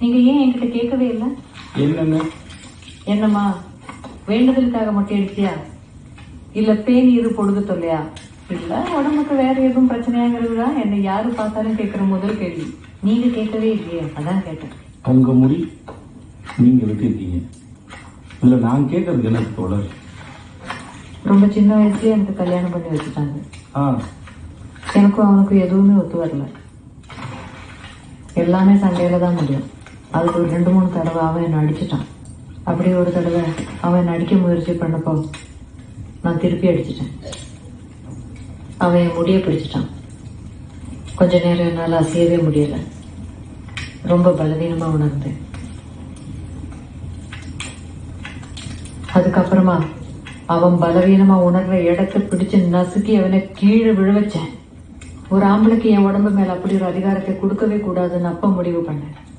நீங்க ஏன் என்கிட்ட கேட்கவே இல்லை? என்னன்னு என்னம்மா வேண்டுதலுக்காக மட்டும் எடுத்தியா இல்ல பேன் இரு பொழுது தொல்லையா? இல்ல உடம்புக்கு வேற எதுவும் பிரச்சனையாங்கிறதுதா என்னை யாரு பார்த்தாலும் கேட்கிற முதல் கேள்வி. நீங்க கேட்கவே இல்லையே அதான் கேட்டேன். உங்க முடி நீங்க வெட்டிருக்கீங்க இல்ல நான் கேட்கறதுக்கு எனக்கு தொடர்? ரொம்ப சின்ன வயசுலயே எனக்கு கல்யாணம் பண்ணி வச்சுட்டாங்க. ஆ. எனக்கும் அவனுக்கும் எதுவுமே ஒத்து வரல. எல்லாமே சண்டையில தான் முடியும். அதுக்கு ஒரு ரெண்டு மூணு தடவை அவன் என்னை அடிச்சிட்டான். அப்படியே ஒரு தடவை அவன் என்னை அடிக்க முயற்சி பண்ணப்போ நான் திருப்பி அடிச்சிட்டேன். அவன் என் முடிய பிடிச்சிட்டான். கொஞ்ச நேரம் என்னால் அசையவே முடியல. ரொம்ப பலவீனமா உணர்ந்தேன். அதுக்கப்புறமா அவன் பலவீனமா உணர்ற இடத்தை பிடிச்சு நசுக்கி அவனை கீழே விழ வச்சேன். ஒரு ஆம்பளைக்கு என் உடம்பு மேல அப்படி ஒரு அதிகாரத்தை கொடுக்கவே கூடாதுன்னு அப்ப முடிவு பண்ணேன்.